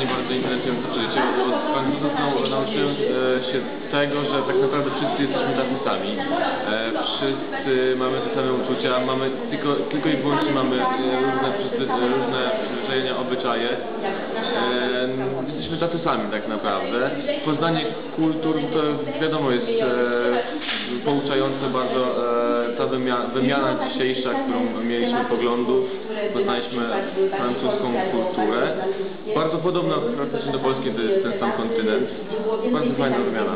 mnie bardzo interesujące przeżycie. Od Francuzów nau- nauczyłem się tego, że tak naprawdę wszyscy jesteśmy tacy sami. E, wszyscy mamy te same uczucia, mamy tylko, tylko i wyłącznie mamy e, różne, e, różne przyzwyczajenia, obyczaje. Jesteśmy tacy sami tak naprawdę. Poznanie kultur to wiadomo jest pouczające bardzo wymiana, wymiana dzisiejsza, którą mieliśmy poglądów. Poznaliśmy francuską kulturę. Bardzo podobna praktycznie do Polski, to jest ten sam kontynent. Bardzo fajna wymiana.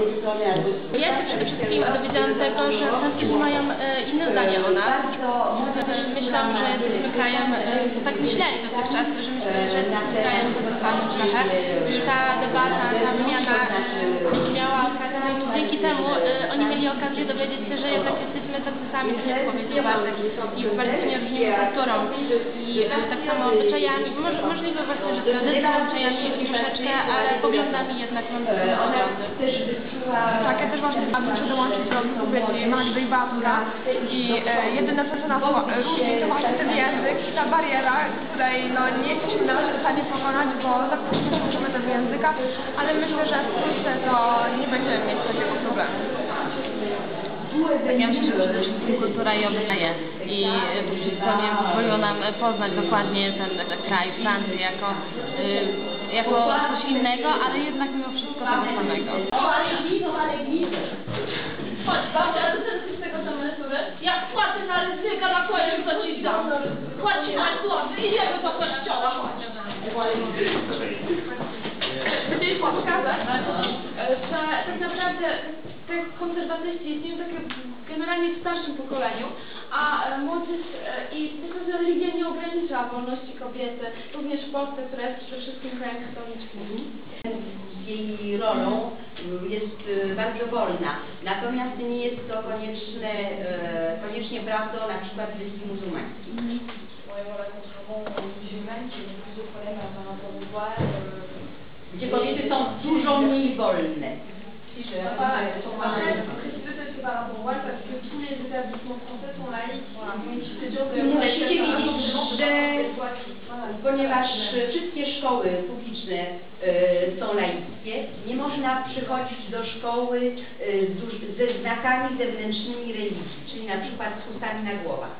Ja się przede wszystkim dowiedziałam tego, że Francuzi mają e, inne zdanie o nas. Myślałam, że jesteśmy krajem, tak myśleli dotychczas, że myśleli, że jesteśmy krajem trochę. I ta debata, ta wymiana miała okazję, dzięki temu e, mieli okazję dowiedzieć się, że jednak jesteśmy tacy sami, tak jak powiedział Bartek, i bardzo się nie różnimy kulturą i tak samo obyczajami, Moż, możliwe właśnie, że tradycją, obyczajami troszeczkę, ale poglądami jednak mamy podobne. Tak, ja też właśnie muszę dołączyć do wypowiedzi Magdy i Bartka i e, się nas ła- różni to właśnie ten język i ta bariera, której no, nie jesteśmy na razie w stanie pokonać, bo zapewne nie użymy tego języka, ale myślę, że wkrótce to nie będziemy mieć takiego problemu. Myślę, że przede wszystkim kultura i obyczaje i y, to nie pozwoliło nam y, poznać dokładnie ten, kraj, Francję jako, y, jako coś innego, ale jednak mimo wszystko tego samego. Chodź, babcia, ale ty jesteś z tego samej emerytury? Ja płacę na ryzyka na końcu, co ci dam. Chodź, chodź, chodź, idziemy do kościoła, chodź. Chcieliśmy pokazać, że tak naprawdę te konserwatyści istnieją takie generalnie w starszym pokoleniu, a e, młodych e, i myślę, że religia nie ogranicza wolności kobiety, również w Polsce, która jest przede wszystkim krajem katolickim. jej rolą mm, jest y, bardzo wolna. Natomiast nie jest to konieczne, e, koniecznie prawdą na przykład w wyspie muzułmańskiej. Gdzie kobiety są dużo mniej wolne. Musicie wiedzieć, że ponieważ wszystkie szkoły publiczne e, są laickie, nie można przychodzić do szkoły duż- ze znakami zewnętrznymi religii, czyli na przykład z chustami na głowach.